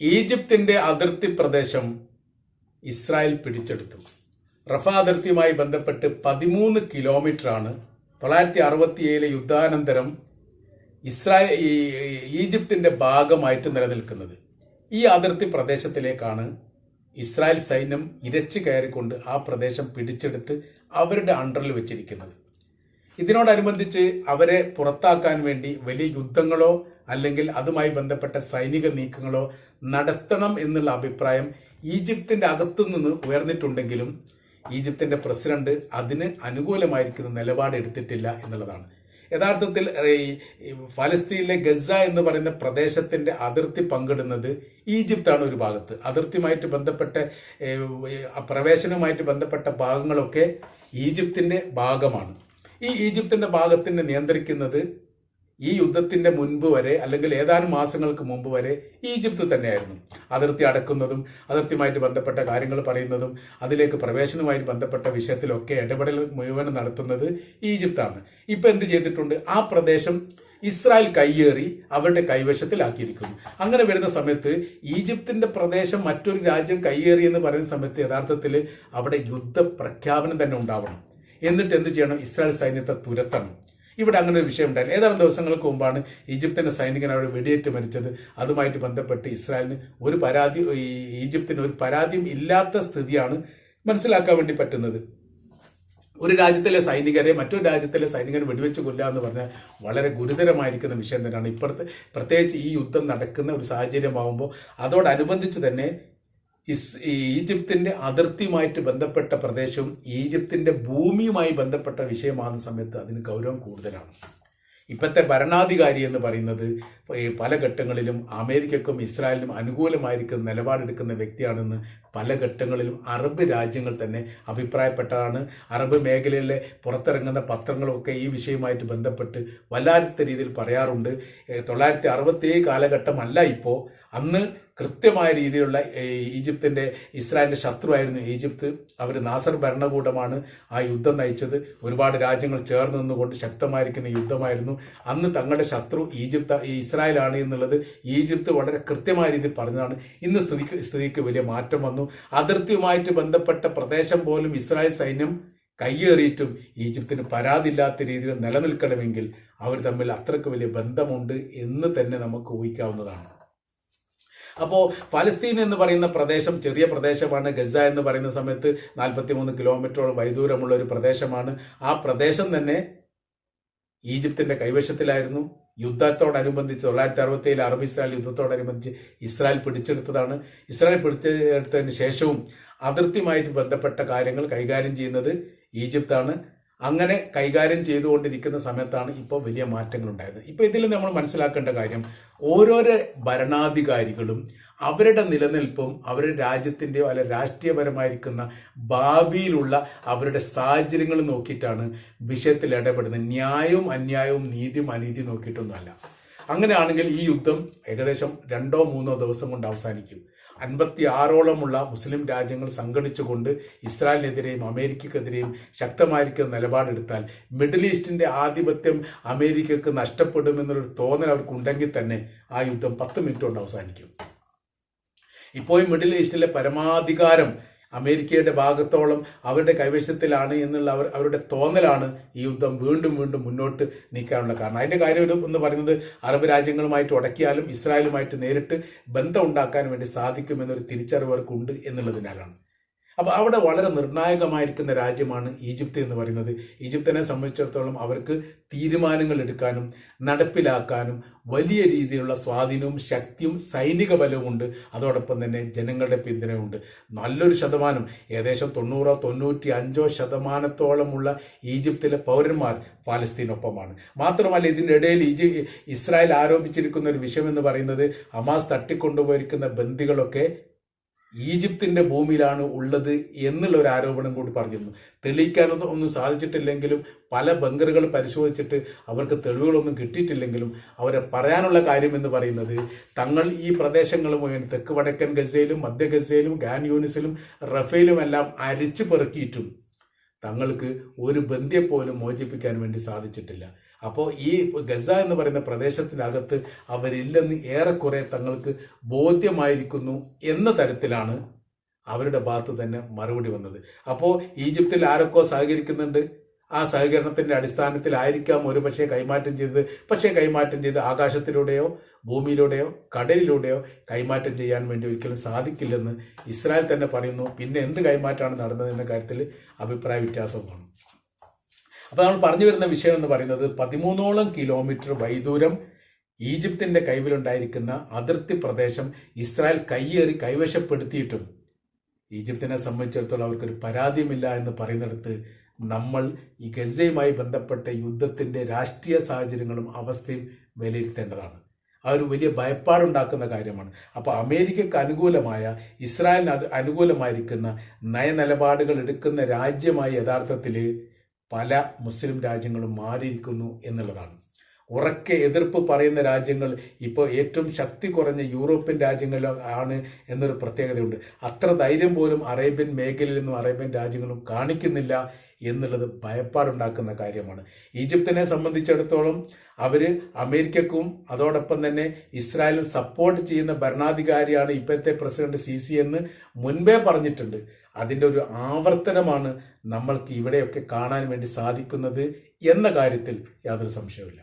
ഈജിപ്തിന്റെ അതിർത്തി പ്രദേശം ഇസ്രായേൽ പിടിച്ചെടുത്തു. റഫ അതിർത്തിയുമായി ബന്ധപ്പെട്ട് പതിമൂന്ന് കിലോമീറ്ററാണ് തൊള്ളായിരത്തി അറുപത്തിയേഴിലെ യുദ്ധാനന്തരം ഇസ്രായേൽ ഈജിപ്തിന്റെ ഭാഗമായിട്ട് നിലനിൽക്കുന്നത്. ഈ അതിർത്തി പ്രദേശത്തിലേക്കാണ് ഇസ്രായേൽ സൈന്യം ഇരച്ചു കയറിക്കൊണ്ട് ആ പ്രദേശം പിടിച്ചെടുത്ത് അവരുടെ അണ്ടറിൽ വെച്ചിരിക്കുന്നത്. ഇതിനോടനുബന്ധിച്ച് അവരെ പുറത്താക്കാൻ വേണ്ടി വലിയ യുദ്ധങ്ങളോ അല്ലെങ്കിൽ അതുമായി ബന്ധപ്പെട്ട സൈനിക നീക്കങ്ങളോ നടത്തണം എന്നുള്ള അഭിപ്രായം ഈജിപ്തിന്റെ അകത്തു നിന്ന് ഉയർന്നിട്ടുണ്ടെങ്കിലും ഈജിപ്തിന്റെ പ്രസിഡന്റ് അതിന് അനുകൂലമായിരിക്കുന്ന നിലപാട് എടുത്തിട്ടില്ല എന്നുള്ളതാണ്. യഥാർത്ഥത്തിൽ ഈ ഫലസ്തീനിലെ ഗസ എന്ന് പറയുന്ന പ്രദേശത്തിന്റെ അതിർത്തി പങ്കിടുന്നത് ഈജിപ്താണ് ഒരു ഭാഗത്ത്. അതിർത്തിയുമായിട്ട് ബന്ധപ്പെട്ട പ്രവേശനവുമായിട്ട് ബന്ധപ്പെട്ട ഭാഗങ്ങളൊക്കെ ഈജിപ്തിന്റെ ഭാഗമാണ്. ഈ ഈജിപ്തിന്റെ ഭാഗത്തിനെ നിയന്ത്രിക്കുന്നത് ഈ യുദ്ധത്തിന്റെ മുൻപ് വരെ അല്ലെങ്കിൽ ഏതാനും മാസങ്ങൾക്ക് മുമ്പ് വരെ ഈജിപ്ത് തന്നെയായിരുന്നു. അതിർത്തി അടക്കുന്നതും അതിർത്തിയുമായിട്ട് ബന്ധപ്പെട്ട കാര്യങ്ങൾ പറയുന്നതും അതിലേക്ക് പ്രവേശനവുമായി ബന്ധപ്പെട്ട വിഷയത്തിലൊക്കെ ഇടപെടൽ മുഴുവനും നടത്തുന്നത് ഈജിപ്താണ്. ഇപ്പൊ എന്ത് ചെയ്തിട്ടുണ്ട്? ആ പ്രദേശം ഇസ്രായേൽ കയ്യേറി അവരുടെ കൈവശത്തിലാക്കിയിരിക്കുന്നു. അങ്ങനെ വരുന്ന സമയത്ത് ഈജിപ്തിന്റെ പ്രദേശം മറ്റൊരു രാജ്യം കയ്യേറി എന്ന് പറയുന്ന സമയത്ത് യഥാർത്ഥത്തിൽ അവിടെ യുദ്ധ പ്രഖ്യാപനം തന്നെ ഉണ്ടാവണം. എന്നിട്ട് എന്ത് ചെയ്യണം? ഇസ്രായേൽ സൈന്യത്തെ തുരത്തണം. ഇവിടെ അങ്ങനെ ഒരു വിഷയം ഉണ്ടായിരുന്നു ഏതാനും ദിവസങ്ങൾക്ക് മുമ്പാണ് ഈജിപ്തിന്റെ സൈനികൻ അവിടെ വെടിയേറ്റ് മരിച്ചത്. അതുമായിട്ട് ബന്ധപ്പെട്ട് ഇസ്രായേലിന് ഒരു പരാതി ഈജിപ്തിന് ഒരു പരാതിയും ഇല്ലാത്ത സ്ഥിതിയാണ് മനസ്സിലാക്കാൻ വേണ്ടി പറ്റുന്നത്. ഒരു രാജ്യത്തിലെ സൈനികരെ മറ്റൊരു രാജ്യത്തിലെ സൈനികരെ വെടിവെച്ച് കൊല്ലുക എന്ന് പറഞ്ഞാൽ വളരെ ഗുരുതരമായിരിക്കുന്ന വിഷയം തന്നെയാണ്. ഇപ്പോഴത്തെ പ്രത്യേകിച്ച് ഈ യുദ്ധം നടക്കുന്ന ഒരു സാഹചര്യമാകുമ്പോൾ അതോടനുബന്ധിച്ച് തന്നെ ഇസ് ഈജിപ്തിന്റെ അതിർത്തിയുമായിട്ട് ബന്ധപ്പെട്ട പ്രദേശവും ഈജിപ്തിന്റെ ഭൂമിയുമായി ബന്ധപ്പെട്ട വിഷയമാകുന്ന സമയത്ത് അതിന് ഗൗരവം കൂടുതലാണ്. ഇപ്പോഴത്തെ ഭരണാധികാരി എന്ന് പറയുന്നത് പല ഘട്ടങ്ങളിലും അമേരിക്കക്കും ഇസ്രായേലിനും അനുകൂലമായിരിക്കുന്ന നിലപാടെടുക്കുന്ന വ്യക്തിയാണെന്ന് പല ഘട്ടങ്ങളിലും അറബ് രാജ്യങ്ങൾ തന്നെ അഭിപ്രായപ്പെട്ടതാണ്. അറബ് മേഖലയിലെ പുറത്തിറങ്ങുന്ന പത്രങ്ങളൊക്കെ ഈ വിഷയവുമായിട്ട് ബന്ധപ്പെട്ട് വല്ലാത്ത രീതിയിൽ പറയാറുണ്ട്. തൊള്ളായിരത്തി അറുപത്തി കാലഘട്ടമല്ല ഇപ്പോൾ അന്ന് കൃത്യമായ രീതിയിലുള്ള ഈജിപ്തിന്റെ ഇസ്രായേലിന്റെ ശത്രുവായിരുന്നു ഈജിപ്ത്. അവർ നാസർ ഭരണകൂടമാണ് ആ യുദ്ധം നയിച്ചത്. ഒരുപാട് രാജ്യങ്ങൾ ചേർന്ന് നിന്നുകൊണ്ട് ശക്തമായിരിക്കുന്ന യുദ്ധമായിരുന്നു. അന്ന് തങ്ങളുടെ ശത്രു ഈജിപ്ത് ഇസ്രായേലാണ് എന്നുള്ളത് ഈജിപ്ത് വളരെ കൃത്യമായ രീതിയിൽ പറഞ്ഞതാണ്. ഇന്ന് സ്ഥിതിക്ക് സ്ഥിതിക്ക് വലിയ മാറ്റം വന്നു. അതിർത്തിയുമായിട്ട് ബന്ധപ്പെട്ട പ്രദേശം പോലും ഇസ്രായേൽ സൈന്യം കയ്യേറിയിട്ടും ഈജിപ്തിന് പരാതിയില്ലാത്ത രീതിയിൽ നിലനിൽക്കണമെങ്കിൽ അവർ തമ്മിൽ അത്രയ്ക്ക് വലിയ ബന്ധമുണ്ട് എന്ന് തന്നെ നമുക്ക് ഊഹിക്കാവുന്നതാണ്. അപ്പോൾ ഫലസ്തീൻ എന്ന് പറയുന്ന പ്രദേശം ചെറിയ പ്രദേശമാണ്. ഗസ എന്ന് പറയുന്ന സമയത്ത് നാൽപ്പത്തി മൂന്ന് കിലോമീറ്ററോളം വൈദൂരമുള്ള ഒരു പ്രദേശമാണ്. ആ പ്രദേശം തന്നെ ഈജിപ്തിന്റെ കൈവശത്തിലായിരുന്നു. യുദ്ധത്തോടനുബന്ധിച്ച് തൊള്ളായിരത്തി അറുപത്തി ഏഴ് അറബ് ഇസ്രായേൽ യുദ്ധത്തോടനുബന്ധിച്ച് ഇസ്രായേൽ പിടിച്ചെടുത്തതാണ്. ഇസ്രായേൽ പിടിച്ചെടുത്തതിന് ശേഷവും അതിർത്തിയുമായിട്ട് ബന്ധപ്പെട്ട കാര്യങ്ങൾ കൈകാര്യം ചെയ്യുന്നത് ഈജിപ്താണ്. അങ്ങനെ കൈകാര്യം ചെയ്തുകൊണ്ടിരിക്കുന്ന സമയത്താണ് ഇപ്പോൾ വലിയ മാറ്റങ്ങൾ ഉണ്ടായത് ഇപ്പോൾ ഇതിൽ നമ്മൾ മനസ്സിലാക്കേണ്ട കാര്യം ഓരോരോ ഭരണാധികാരികളും അവരുടെ നിലനിൽപ്പും അവരുടെ രാജ്യത്തിന്റെയോ അല്ലെ രാഷ്ട്രീയപരമായിരിക്കുന്ന ഭാവിയിലുള്ള അവരുടെ സാഹചര്യങ്ങൾ നോക്കിയിട്ടാണ് വിഷയത്തിൽ ഇടപെടുന്നത്. ന്യായവും അന്യായവും നീതിയും അനീതിയും നോക്കിയിട്ടൊന്നുമല്ല. അങ്ങനെയാണെങ്കിൽ ഈ യുദ്ധം ഏകദേശം രണ്ടോ മൂന്നോ ദിവസം കൊണ്ട് അവസാനിക്കും. അൻപത്തി ആറോളമുള്ള മുസ്ലിം രാജ്യങ്ങൾ സംഘടിച്ചുകൊണ്ട് ഇസ്രായേലിനെതിരെയും അമേരിക്കക്കെതിരെയും ശക്തമായിരിക്കുന്ന നിലപാടെടുത്താൽ മിഡിൽ ഈസ്റ്റിന്റെ ആധിപത്യം അമേരിക്കക്ക് നഷ്ടപ്പെടുമെന്നൊരു തോന്നൽ അവർക്കുണ്ടെങ്കിൽ തന്നെ ആ യുദ്ധം പത്ത് മിനിറ്റ് കൊണ്ട് അവസാനിക്കും. ഇപ്പോൾ മിഡിൽ ഈസ്റ്റിലെ പരമാധികാരം അമേരിക്കയുടെ ഭാഗത്തോളം അവരുടെ കൈവശത്തിലാണ് എന്നുള്ള അവർ അവരുടെ തോന്നലാണ് ഈ യുദ്ധം വീണ്ടും വീണ്ടും മുന്നോട്ട് നീക്കാനുള്ള കാരണം. അതിന്റെ കാര്യം എന്ന് പറയുന്നത് അറബ് രാജ്യങ്ങളുമായിട്ട് ഉടക്കിയാലും ഇസ്രായേലുമായിട്ട് നേരിട്ട് ബന്ധം ഉണ്ടാക്കാൻ വേണ്ടി സാധിക്കുമെന്നൊരു തിരിച്ചറിവ് അവർക്കുണ്ട് എന്നുള്ളതിനാലാണ്. അപ്പോൾ അവിടെ വളരെ നിർണായകമായിരിക്കുന്ന രാജ്യമാണ് ഈജിപ്ത് എന്ന് പറയുന്നത്. ഈജിപ്തിനെ സംബന്ധിച്ചിടത്തോളം അവർക്ക് തീരുമാനങ്ങൾ എടുക്കാനും നടപ്പിലാക്കാനും വലിയ രീതിയിലുള്ള സ്വാധീനവും ശക്തിയും സൈനിക ബലവും ഉണ്ട്. അതോടൊപ്പം തന്നെ ജനങ്ങളുടെ പിന്തുണയുണ്ട് നല്ലൊരു ശതമാനം ഏകദേശം തൊണ്ണൂറോ തൊണ്ണൂറ്റി അഞ്ചോ ശതമാനത്തോളമുള്ള ഈജിപ്തിലെ പൗരന്മാർ പാലസ്തീനൊപ്പമാണ് മാത്രമല്ല ഇതിന്റെ ഇടയിൽ ഈജി ഇസ്രായേൽ ആരോപിച്ചിരിക്കുന്ന ഒരു വിഷയം എന്ന് പറയുന്നത് ഹമാസ് തട്ടിക്കൊണ്ടുപോയിരിക്കുന്ന ബന്ദികളൊക്കെ ഈജിപ്തിന്റെ ഭൂമിയിലാണ് ഉള്ളത് എന്നുള്ള ഒരു ആരോപണം കൂടി പറഞ്ഞിരുന്നു. തെളിയിക്കാനൊന്നും ഒന്നും സാധിച്ചിട്ടില്ലെങ്കിലും പല ബങ്കറുകൾ പരിശോധിച്ചിട്ട് അവർക്ക് തെളിവുകളൊന്നും കിട്ടിയിട്ടില്ലെങ്കിലും അവരെ പറയാനുള്ള കാര്യം എന്ന് പറയുന്നത് തങ്ങൾ ഈ പ്രദേശങ്ങൾ മുഴുവൻ തെക്ക് വടക്കൻ ഗസയിലും മധ്യ ഗസയിലും ഗാൻ യൂണിസിലും റഫേലും എല്ലാം അരിച്ചു പെറുക്കിയിട്ടും തങ്ങൾക്ക് ഒരു ബന്ധ്യെ പോലും മോചിപ്പിക്കാൻ വേണ്ടി സാധിച്ചിട്ടില്ല. അപ്പോൾ ഈ ഗസ എന്ന് പറയുന്ന പ്രദേശത്തിനകത്ത് അവരില്ലെന്ന് ഏറെക്കുറെ തങ്ങൾക്ക് ബോധ്യമായിരിക്കുന്നു എന്ന തരത്തിലാണ് അവരുടെ ഭാഗത്ത് തന്നെ മറുപടി വന്നത്. അപ്പോൾ ഈജിപ്തിൽ ആരൊക്കെ സഹകരിക്കുന്നുണ്ട്. ആ സഹകരണത്തിന്റെ അടിസ്ഥാനത്തിലായിരിക്കാം ഒരുപക്ഷെ കൈമാറ്റം ചെയ്തത്. പക്ഷേ കൈമാറ്റം ചെയ്ത് ആകാശത്തിലൂടെയോ ഭൂമിയിലൂടെയോ കടലിലൂടെയോ കൈമാറ്റം ചെയ്യാൻ വേണ്ടി ഒരിക്കലും സാധിക്കില്ലെന്ന് ഇസ്രായേൽ തന്നെ പറയുന്നു. പിന്നെ എന്ത് കൈമാറ്റമാണ് നടന്നത് എന്ന കാര്യത്തിൽ അഭിപ്രായ വ്യത്യാസമാണ് അപ്പോൾ നമ്മൾ പറഞ്ഞു വരുന്ന വിഷയം എന്ന് പറയുന്നത് പതിമൂന്നോളം കിലോമീറ്റർ വൈദൂരം ഈജിപ്തിന്റെ കൈവിലുണ്ടായിരിക്കുന്ന അതിർത്തി പ്രദേശം ഇസ്രായേൽ കയ്യേറി കൈവശപ്പെടുത്തിയിട്ടും ഈജിപ്തിനെ സംബന്ധിച്ചിടത്തോളം അവർക്കൊരു പരാതിയുമില്ല എന്ന് പറയുന്നിടത്ത് നമ്മൾ ഈ ഗസയുമായി ബന്ധപ്പെട്ട യുദ്ധത്തിന്റെ രാഷ്ട്രീയ സാഹചര്യങ്ങളും അവസ്ഥയും വിലയിരുത്തേണ്ടതാണ്. ആ ഒരു വലിയ ഭയപ്പാടുണ്ടാക്കുന്ന കാര്യമാണ്. അപ്പോൾ അമേരിക്കക്ക് അനുകൂലമായ ഇസ്രായേലിന് അത് അനുകൂലമായിരിക്കുന്ന നയനിലപാടുകൾ എടുക്കുന്ന രാജ്യമായി യഥാർത്ഥത്തിൽ പല മുസ്ലിം രാജ്യങ്ങളും മാറിയിരിക്കുന്നു എന്നുള്ളതാണ്. ഉറക്കെ എതിർപ്പ് പറയുന്ന രാജ്യങ്ങൾ ഇപ്പോൾ ഏറ്റവും ശക്തി കുറഞ്ഞ യൂറോപ്യൻ രാജ്യങ്ങളിൽ ആണ് എന്നൊരു പ്രത്യേകതയുണ്ട്. അത്ര ധൈര്യം പോലും അറേബ്യൻ മേഖലയിൽ നിന്നും അറേബ്യൻ രാജ്യങ്ങളും കാണിക്കുന്നില്ല എന്നുള്ളത് ഭയപ്പാടുണ്ടാക്കുന്ന കാര്യമാണ്. ഈജിപ്തിനെ സംബന്ധിച്ചിടത്തോളം അവർ അമേരിക്കക്കും അതോടൊപ്പം തന്നെ ഇസ്രായേലും സപ്പോർട്ട് ചെയ്യുന്ന ഭരണാധികാരിയാണ് ഇപ്പോഴത്തെ പ്രസിഡന്റ് സി സി എന്ന് മുൻപേ പറഞ്ഞിട്ടുണ്ട്. അതിന്റെ ഒരു ആവർത്തനമാണ് നമ്മൾക്ക് ഇവിടെയൊക്കെ കാണാൻ വേണ്ടി സാധിക്കുന്നത് എന്ന കാര്യത്തിൽ യാതൊരു സംശയവുമില്ല.